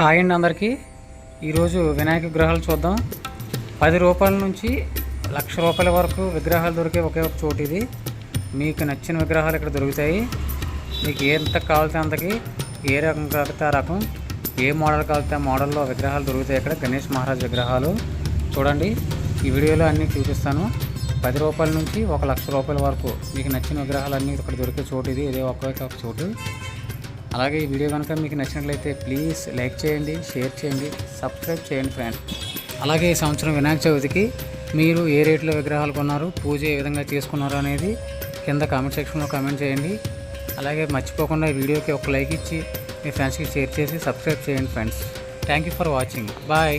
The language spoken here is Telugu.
హాయ్ అండి అందరికీ. ఈరోజు వినాయక విగ్రహాలు చూద్దాం. పది రూపాయల నుంచి లక్ష రూపాయల వరకు విగ్రహాలు దొరికే ఒకే ఒక చోటు ఇది. మీకు నచ్చిన విగ్రహాలు ఇక్కడ దొరుకుతాయి. మీకు ఎంత కావాలితే అంతకి ఏ రకం కాగితే ఆ రకం ఏ మోడల్ కావాలితే ఆ మోడల్లో విగ్రహాలు దొరుకుతాయి ఇక్కడ గణేష్ మహారాజ్ విగ్రహాలు చూడండి. ఈ వీడియోలో అన్నీ చూపిస్తాను. పది రూపాయల నుంచి ఒక లక్ష రూపాయల వరకు మీకు నచ్చిన విగ్రహాలు అన్నీ ఇక్కడ దొరికే చోటు ఇది. ఇదే ఒకే ఒక చోటు. అలాగే ఈ వీడియో కనుక మీకు నచ్చినట్లయితే ప్లీజ్ లైక్ చేయండి షేర్ చేయండి సబ్స్క్రైబ్ చేయండి ఫ్రెండ్స్ అలాగే ఈ సంవత్సరం వినాయక చవితికి మీరు ఏ రేట్లో విగ్రహాలు కొన్నారు పూజ ఏ విధంగా చేసుకున్నారు అనేది కింద కామెంట్ సెక్షన్లో కామెంట్ చేయండి. అలాగే మర్చిపోకుండా ఈ వీడియోకి ఒక లైక్ ఇచ్చి మీ ఫ్రెండ్స్కి షేర్ చేసి సబ్స్క్రైబ్ చేయండి friends. Thank you for watching bye